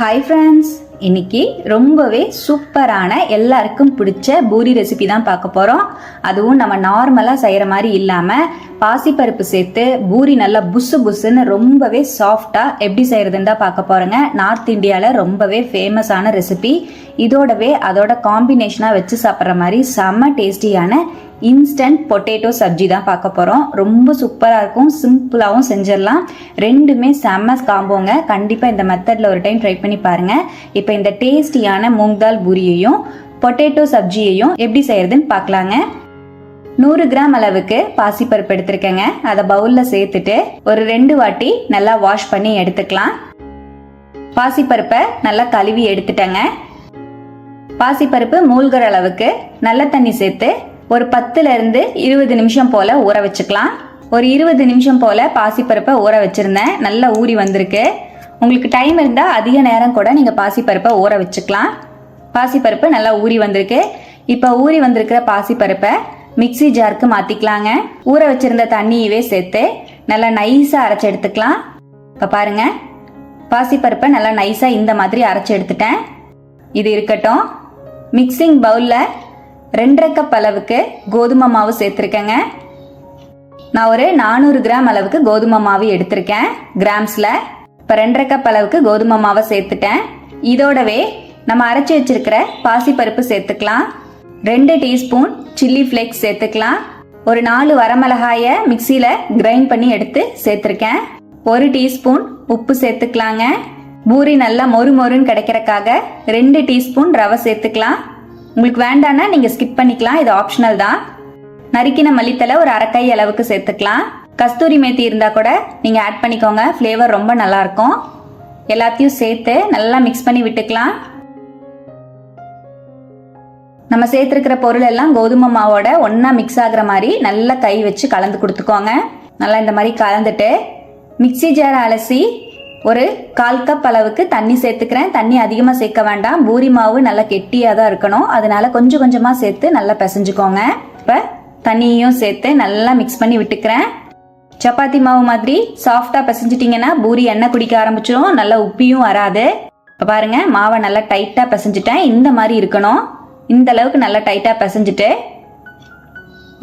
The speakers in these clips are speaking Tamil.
ஹாய் ஃப்ரெண்ட்ஸ் இன்னைக்கு ரொம்பவே சூப்பரான எல்லாருக்கும் பிடிச்ச பூரி ரெசிபி தான் பார்க்க போகிறோம் அதுவும் நம்ம நார்மலாக செய்கிற மாதிரி இல்லாமல் பாசிப்பருப்பு சேர்த்து பூரி நல்லா புசு புசுன்னு ரொம்பவே சாஃப்டாக எப்படி செய்கிறதுன்னு தான் பார்க்க போகிறோங்க நார்த் இந்தியாவில் ரொம்பவே ஃபேமஸான ரெசிபி இதோடவே அதோட காம்பினேஷனாக வச்சு சாப்பிட்ற மாதிரி செம்ம டேஸ்டியான இன்ஸ்டன்ட் பொட்டேட்டோ சப்ஜி தான் பார்க்க போகிறோம் ரொம்ப சூப்பராக இருக்கும். சிம்பிளாகவும் செஞ்சிடலாம். ரெண்டுமே செம்ம காம்போங்க கண்டிப்பாக இந்த மெத்தடில் ஒரு டைம் ட்ரை பண்ணி பாருங்கள் இப்போ இந்த டேஸ்டியான மூங் தால் பூரியையும் பொட்டேட்டோ சப்ஜியையும் எப்படி செய்யறதுன்னு பார்க்கலாங்க. நூறு கிராம் அளவுக்கு பாசிப்பருப்பு எடுத்திருக்கேங்க. அதை பவுலில் சேர்த்துட்டு ஒரு ரெண்டு வாட்டி நல்லா வாஷ் பண்ணி எடுத்துக்கலாம். பாசிப்பருப்பை நல்லா கழுவி எடுத்துட்டேங்க. பாசிப்பருப்பு மூழ்கிற அளவுக்கு நல்ல தண்ணி சேர்த்து ஒரு பத்துல இருந்து இருபது நிமிஷம் போல ஊற வச்சுக்கலாம். ஒரு இருபது நிமிஷம் போல பாசிப்பருப்பை ஊற வச்சிருந்தேன். நல்லா ஊறி வந்திருக்கு. உங்களுக்கு டைம் இருந்தால் அதிக நேரம் கூட நீங்கள் பாசிப்பருப்பை ஊற வச்சுக்கலாம். பாசிப்பருப்பு நல்லா ஊறி வந்திருக்கு. இப்போ ஊறி வந்திருக்கிற பாசிப்பருப்பை மிக்ஸி ஜாருக்கு மாற்றிக்கலாங்க ஊற வச்சிருந்த தண்ணியவே சேர்த்து நல்லா நைஸாக அரைச்சி எடுத்துக்கலாம். இப்போ பாருங்க. பாசிப்பருப்பை நல்லா நைஸாக இந்த மாதிரி அரைச்சி எடுத்துட்டேன். இது இருக்கட்டும். மிக்சிங் பவுலில் ரெண்டரை கப் அளவுக்கு கோதுமை மாவு சேர்த்துருக்கேங்க. நான் ஒரு நானூறு கிராம் அளவுக்கு கோதுமை மாவு எடுத்திருக்கேன். கிராம்ஸில் இப்போ ரெண்டரை கப் அளவுக்கு கோதுமை மாவை சேர்த்துட்டேன். இதோடவே நம்ம அரைச்சி வச்சிருக்கிற பாசிப்பருப்பு சேர்த்துக்கலாம். ரெண்டு டீஸ்பூன் சில்லி ஃப்ளேக்ஸ் சேர்த்துக்கலாம். ஒரு நாலு வரமிளகாய மிக்சியில் கிரைண்ட் பண்ணி எடுத்து சேர்த்துருக்கேன். ஒரு டீஸ்பூன் உப்பு சேர்த்துக்கலாங்க. பூரி நல்லா மொறு மொறுன்னு கிடைக்கிறக்காக ரெண்டு டீஸ்பூன் ரவை சேர்த்துக்கலாம். உங்களுக்கு வேண்டான்னா நீங்கள் ஸ்கிப் பண்ணிக்கலாம் இது ஆப்ஷனல் தான். நறுக்கின மல்லித்தலை ஒரு அரைக்கை அளவுக்கு சேர்த்துக்கலாம். கஸ்தூரி மேத்தி இருந்தால் கூட நீங்கள் ஆட் பண்ணிக்கோங்க. ஃப்ளேவர் ரொம்ப நல்லாயிருக்கும் எல்லாத்தையும் சேர்த்து நல்லா மிக்ஸ் பண்ணி விட்டுக்கலாம். நம்ம சேர்த்துருக்கிற பொருள் எல்லாம் கோதுமை மாவோட ஒன்றா மிக்ஸ் ஆகுற மாதிரி நல்லா கை வச்சு கலந்து கொடுத்துக்கோங்க. நல்லா இந்த மாதிரி கலந்துட்டு மிக்ஸி ஜார் அலசி ஒரு கால் கப் அளவுக்கு தண்ணி சேர்த்துக்கிறேன். தண்ணி அதிகமாக சேர்க்க வேண்டாம். பூரி மாவு நல்லா கெட்டியாக தான் இருக்கணும். அதனால கொஞ்சம் கொஞ்சமாக சேர்த்து நல்லா பிசைஞ்சுக்கோங்க. இப்போ தண்ணியும் சேர்த்து நல்லா மிக்ஸ் பண்ணி விட்டுக்கிறேன். சப்பாத்தி மாவு மாதிரி சாஃப்டாக பிசைஞ்சிட்டிங்கன்னா பூரி எண்ணெய் குடிக்க ஆரம்பிச்சிடும் நல்லா உப்பியும் வராது. இப்போ பாருங்க மாவை நல்லா டைட்டாக பிசைஞ்சிட்டேன். இந்த மாதிரி இருக்கணும். இந்த அளவுக்கு நல்லா டைட்டாக பிசைஞ்சிட்டு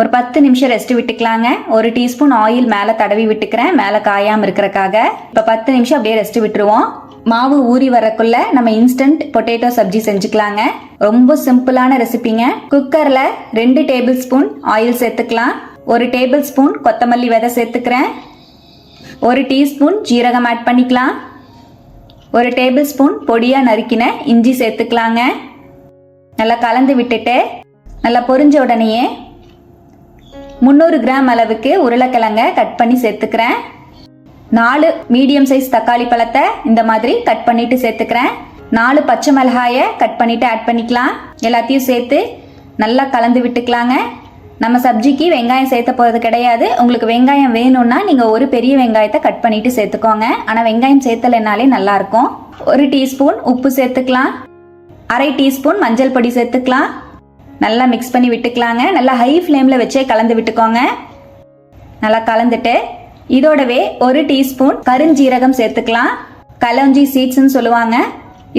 ஒரு பத்து நிமிஷம் ரெஸ்ட் விட்டுக்கலாங்க. ஒரு டீஸ்பூன் ஆயில் மேலே தடவி விட்டுக்கிறேன். மேலே காயாமல் இருக்கிறக்காக. இப்போ பத்து நிமிஷம் அப்படியே ரெஸ்ட் விட்டுருவோம். மாவு ஊறி வரக்குள்ள நம்ம இன்ஸ்டன்ட் பொட்டேட்டோ சப்ஜி செஞ்சுக்கலாங்க. ரொம்ப சிம்பிளான ரெசிபிங்க குக்கரில் ரெண்டு டேபிள் ஸ்பூன் ஆயில் சேர்த்துக்கலாம். ஒரு டேபிள் ஸ்பூன் கொத்தமல்லி விதை சேர்த்துக்கிறேன். ஒரு டீஸ்பூன் ஜீரகம் ஆட் பண்ணிக்கலாம். ஒரு டேபிள் ஸ்பூன் பொடியாக நறுக்கின இஞ்சி சேர்த்துக்கலாங்க. நல்லா கலந்து விட்டுட்டு நல்லா பொரிஞ்ச உடனேயே முந்நூறு கிராம் அளவுக்கு உருளைக்கிழங்க கட் பண்ணி சேர்த்துக்கிறேன். நாலு மீடியம் சைஸ் தக்காளி பழத்தை இந்த மாதிரி கட் பண்ணிட்டு சேர்த்துக்கிறேன். நாலு பச்சை மிளகாயை கட் பண்ணிட்டு ஆட் பண்ணிக்கலாம். எல்லாத்தையும் சேர்த்து நல்லா கலந்து விட்டுக்கலாங்க. நம்ம சப்ஜிக்கு வெங்காயம் சேர்த்த போகிறது கிடையாது. உங்களுக்கு வெங்காயம் வேணும்னா நீங்கள் ஒரு பெரிய வெங்காயத்தை கட் பண்ணிட்டு சேர்த்துக்கோங்க. ஆனால் வெங்காயம் சேர்த்தலைனாலே நல்லாயிருக்கும் ஒரு டீஸ்பூன் உப்பு சேர்த்துக்கலாம். அரை டீஸ்பூன் மஞ்சள் பொடி சேர்த்துக்கலாம். நல்லா மிக்ஸ் பண்ணி விட்டுக்கலாங்க. நல்லா ஹை ஃப்ளேமில் வச்சே கலந்து விட்டுக்கோங்க. நல்லா கலந்துட்டு இதோடவே ஒரு டீஸ்பூன் கருஞ்சீரகம் சேர்த்துக்கலாம். கலஞ்சி சீட்ஸ்ன்னு சொல்லுவாங்க.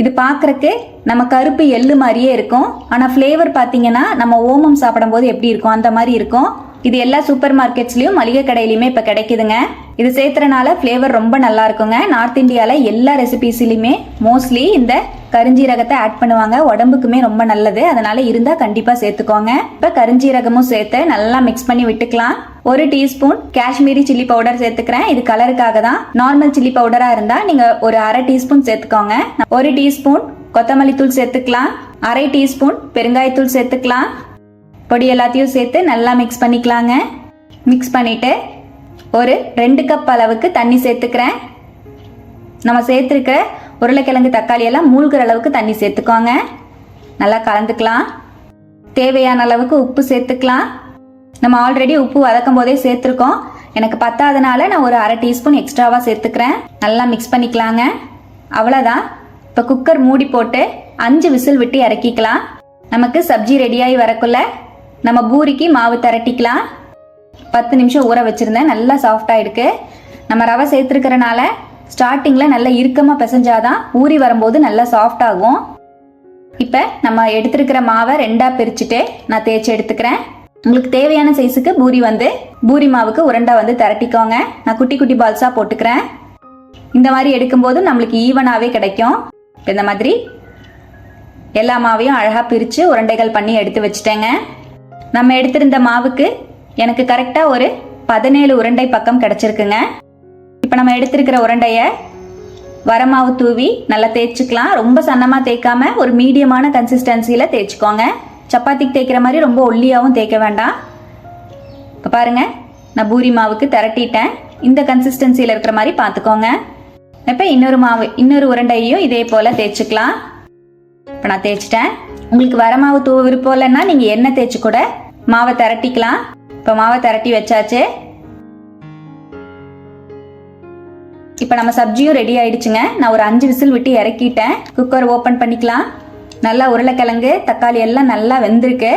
இது பார்க்குறக்கு நம்ம கருப்பு எள்ளு மாதிரியே இருக்கும். ஆனால் ஃப்ளேவர் பார்த்தீங்கன்னா நம்ம ஓமம் சாப்பிடும்போது எப்படி இருக்கும்? அந்த மாதிரி இருக்கும். இது எல்லா சூப்பர் மார்க்கெட்ஸ்லயும் மளிகை கடையிலையுமே இப்போ கிடைக்குதுங்க. இது சேர்த்துறனால ஃப்ளேவர் ரொம்ப நல்லா இருக்குங்க. நார்த் இந்தியாவில் எல்லா ரெசிபீஸ்லையுமே மோஸ்ட்லி இந்த கருஞ்சீரகத்தை ஆட் பண்ணுவாங்க. உடம்புக்குமே ரொம்ப நல்லது. அதனால இருந்தால் கண்டிப்பாக சேர்த்துக்கோங்க. இப்போ கருஞ்சீரகமும் சேர்த்து நல்லா மிக்ஸ் பண்ணி விட்டுக்கலாம். ஒரு டீஸ்பூன் காஷ்மீரி சில்லி பவுடர் சேர்த்துக்கிறேன். இது கலருக்காக தான். நார்மல் சில்லி பவுடராக இருந்தால் நீங்கள் ஒரு அரை டீஸ்பூன் சேர்த்துக்கோங்க. ஒரு டீஸ்பூன் கொத்தமல்லி தூள் சேர்த்துக்கலாம். அரை டீஸ்பூன் பெருங்காயத்தூள் சேர்த்துக்கலாம். பொடி எல்லாத்தையும் சேர்த்து நல்லா மிக்ஸ் பண்ணிக்கலாங்க. மிக்ஸ் பண்ணிவிட்டு ஒரு ரெண்டு கப் அளவுக்கு தண்ணி சேர்த்துக்கிறேன். நம்ம சேர்த்துருக்கிற உருளைக்கிழங்கு தக்காளி எல்லாம் மூழ்கிற அளவுக்கு தண்ணி சேர்த்துக்கோங்க. நல்லா கலந்துக்கலாம். தேவையான அளவுக்கு உப்பு சேர்த்துக்கலாம். நம்ம ஆல்ரெடி உப்பு வதக்கும் போதே சேர்த்துருக்கோம். எனக்கு பத்தாதனால நான் ஒரு அரை டீஸ்பூன் எக்ஸ்ட்ராவாக சேர்த்துக்கிறேன். நல்லா மிக்ஸ் பண்ணிக்கலாங்க. அவ்வளோதான் இப்போ குக்கர் மூடி போட்டு அஞ்சு விசில் விட்டு இறக்கிக்கலாம். நமக்கு சப்ஜி ரெடியாகி வரக்குள்ள நம்ம பூரிக்கு மாவு திரட்டிக்கலாம். பத்து நிமிஷம் ஊற வச்சுருந்தேன். நல்லா சாஃப்டாக இருக்கு. நம்ம ரவை சேர்த்துருக்கறனால ஸ்டார்டிங்கில் நல்லா இறுக்கமாக பிசைஞ்சாதான் ஊறி வரும்போது நல்லா சாஃப்டாகும் இப்போ நம்ம எடுத்துருக்கிற மாவை ரெண்டாக பிரிச்சுட்டு நான் தேய்ச்சி எடுத்துக்கிறேன். உங்களுக்கு தேவையான சைஸுக்கு பூரி வந்து பூரி மாவுக்கு உருண்டை வந்து திரட்டிக்கோங்க. நான் குட்டி குட்டி பால்ஸாக போட்டுக்கிறேன். இந்த மாதிரி எடுக்கும்போது நம்மளுக்கு ஈவனாகவே கிடைக்கும். இந்த மாதிரி எல்லா மாவையும் அழகாக பிரித்து உருண்டைகள் பண்ணி எடுத்து வச்சுட்டேங்க. நம்ம எடுத்திருந்த மாவுக்கு எனக்கு கரெக்டாக ஒரு பதினேழு உருண்டை பக்கம் கிடச்சிருக்குங்க. இப்போ நம்ம எடுத்திருக்கிற உருண்டையை வரமாவு தூவி நல்லா தேய்ச்சிக்கலாம். ரொம்ப சன்னமாக தேய்க்காம ஒரு மீடியமான கன்சிஸ்டன்சியில் தேய்ச்சிக்கோங்க. சப்பாத்திக்கு தேய்க்கிற மாதிரி ரொம்ப ஒல்லியாகவும் தேய்க்க வேண்டாம். இப்போ பாருங்க நான் பூரி மாவுக்கு திரட்டிட்டேன். இந்த கன்சிஸ்டன்சியில் இருக்கிற மாதிரி பார்த்துக்கோங்க. இப்போ இன்னொரு மாவு இன்னொரு உருண்டையையும் இதே போல் தேய்ச்சிக்கலாம். இப்போ நான் தேய்ச்சிட்டேன். உங்களுக்கு வர மாவு தூவ விருப்பம் இல்லைன்னா நீங்கள் எண்ணெய் தேய்ச்சி கூட மாவை திரட்டிக்கலாம். இப்போ மாவை திரட்டி வச்சாச்சு. இப்போ நம்ம சப்ஜியும் ரெடி ஆயிடுச்சுங்க. நான் ஒரு அஞ்சு விசில் விட்டு இறக்கிட்டேன். குக்கர் ஓப்பன் பண்ணிக்கலாம். நல்லா உருளைக்கிழங்கு தக்காளி எல்லாம் நல்லா வெந்திருக்கு.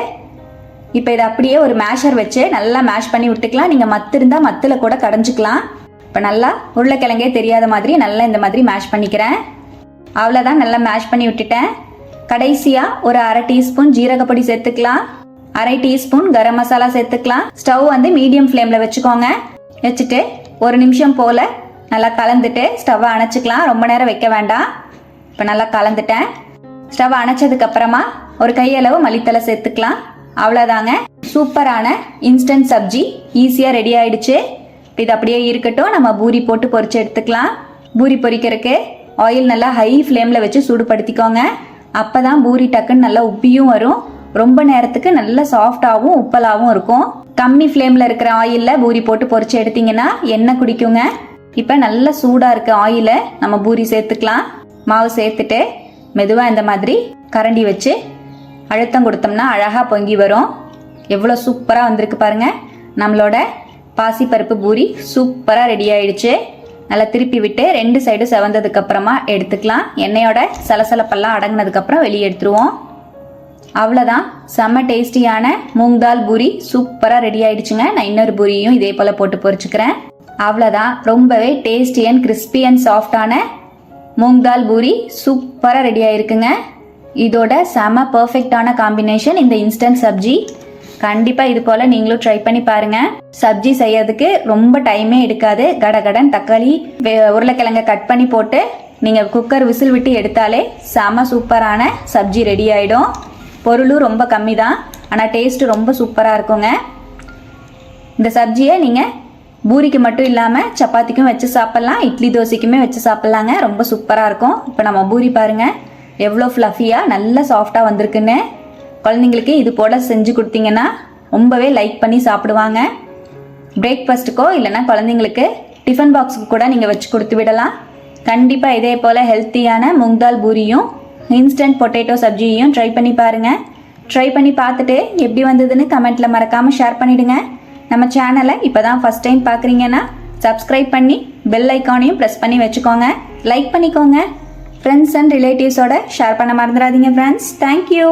இப்போ இதை அப்படியே ஒரு மேஷர் வச்சு நல்லா மேஷ் பண்ணி விட்டுக்கலாம். நீங்கள் மத்து இருந்தால் மத்தில் கூட கடைஞ்சிக்கலாம். இப்போ நல்லா உருளைக்கிழங்கே தெரியாத மாதிரி நல்லா இந்த மாதிரி மேஷ் பண்ணிக்கிறேன். அவ்வளோதான் நல்லா மேஷ் பண்ணி விட்டுட்டேன். கடைசியாக ஒரு அரை டீஸ்பூன் ஜீரகப்பொடி சேர்த்துக்கலாம். அரை டீஸ்பூன் கரம் மசாலா சேர்த்துக்கலாம். ஸ்டவ் வந்து மீடியம் ஃப்ளேமில் வச்சுக்கோங்க. வச்சுட்டு ஒரு நிமிஷம் போல் நல்லா கலந்துட்டு ஸ்டவ்வை அணைச்சிக்கலாம். ரொம்ப நேரம் வைக்க வேண்டாம். இப்போ நல்லா கலந்துட்டேன். ஸ்டவ் அணைச்சதுக்கு அப்புறமா ஒரு கையளவு மல்லித்தலை சேர்த்துக்கலாம். அவ்வளோதாங்க சூப்பரான இன்ஸ்டன்ட் சப்ஜி. ஈஸியாக ரெடி ஆயிடுச்சு. இது அப்படியே இருக்கட்டும். நம்ம பூரி போட்டு பொரிச்சு எடுத்துக்கலாம். பூரி பொரிக்கிறதுக்கு ஆயில் நல்லா ஹை ஃப்ளேமில் வச்சு சூடுபடுத்திக்கோங்க. அப்போ தான் பூரி டக்குன்னு நல்லா உப்பியும் வரும். ரொம்ப நேரத்துக்கு நல்லா சாஃப்டாகவும் உப்பலாகவும் இருக்கும். கம்மி ஃப்ளேமில் இருக்கிற ஆயிலில் பூரி போட்டு பொறிச்சு எடுத்தீங்கன்னா எண்ணெய் குடிக்குங்க. இப்போ நல்லா சூடாக இருக்க ஆயிலை நம்ம பூரி சேர்த்துக்கலாம். மாவு சேர்த்துட்டு மெதுவாக இந்த மாதிரி கரண்டி வச்சு அழுத்தம் கொடுத்தோம்னா அழகாக பொங்கி வரும். எவ்வளோ சூப்பராக வந்திருக்கு பாருங்க. நம்மளோட பாசிப்பருப்பு பூரி சூப்பராக ரெடி ஆயிடுச்சு. நல்லா திருப்பி விட்டு ரெண்டு சைடும் செவந்ததுக்கு அப்புறமா எடுத்துக்கலாம். எண்ணெயோட சலசலப்பெல்லாம் அடங்கினதுக்கப்புறம் வெளியே எடுத்துருவோம். அவ்வளோதான் செம்ம டேஸ்டியான மூங் தால் பூரி சூப்பராக ரெடி ஆயிடுச்சுங்க. நான் இன்னொரு பூரியும் இதே போல் போட்டு பொறிச்சுக்கிறேன். அவ்வளோதான் ரொம்பவே டேஸ்டி அண்ட் கிறிஸ்பி அண்ட் சாஃப்டான மூங் தால் பூரி சூப்பராக ரெடி ஆயிருக்குங்க. இதோட செம பர்ஃபெக்டான காம்பினேஷன் இந்த இன்ஸ்டன்ட் சப்ஜி. கண்டிப்பாக இது போல் நீங்களும் ட்ரை பண்ணி பாருங்க. சப்ஜி செய்யறதுக்கு ரொம்ப டைமே எடுக்காது. கடகடன் தக்காளி வே- உருளைக்கிழங்க கட் பண்ணி போட்டு நீங்கள் குக்கர் விசில் விட்டு எடுத்தாலே செம சூப்பரான சப்ஜி ரெடி ஆகிடும் பொருளும் ரொம்ப கம்மி தான் ஆனால் டேஸ்ட்டு ரொம்ப சூப்பராக இருக்குங்க. இந்த சப்ஜியை நீங்கள் பூரிக்கு மட்டும் இல்லாமல் சப்பாத்திக்கும் வச்சு சாப்பிட்லாம். இட்லி தோசைக்குமே வச்சு சாப்பிட்லாங்க. ரொம்ப சூப்பராக இருக்கும். இப்போ நம்ம பூரி பாருங்கள் எவ்வளோ ஃப்ளஃபியாக நல்ல சாஃப்டாக வந்திருக்குன்னு. குழந்தைங்களுக்கு இது போல் செஞ்சு கொடுத்தீங்கன்னா ரொம்பவே லைக் பண்ணி சாப்பிடுவாங்க. பிரேக்ஃபாஸ்ட்டுக்கோ இல்லைன்னா குழந்தைங்களுக்கு டிஃபன் பாக்ஸுக்கு கூட நீங்கள் வச்சு கொடுத்து விடலாம். கண்டிப்பாக இதே போல் ஹெல்த்தியான முங்தால் பூரியும் இன்ஸ்டன்ட் பொட்டேட்டோ சப்ஜியையும் ட்ரை பண்ணி பாருங்கள் ட்ரை பண்ணி பார்த்துட்டு எப்படி வந்ததுன்னு கமெண்ட்டில் மறக்காமல் ஷேர் பண்ணிவிடுங்க நம்ம சேனலை இப்போ தான் ஃபஸ்ட் டைம் பார்க்குறீங்கன்னா சப்ஸ்கிரைப் பண்ணி பெல் ஐக்கானையும் ப்ரெஸ் பண்ணி வச்சுக்கோங்க. லைக் பண்ணிக்கோங்க. ஃப்ரெண்ட்ஸ் அண்ட் ரிலேட்டிவ்ஸோட ஷேர் பண்ண மறந்துடாதீங்க ஃப்ரெண்ட்ஸ் தேங்க்யூ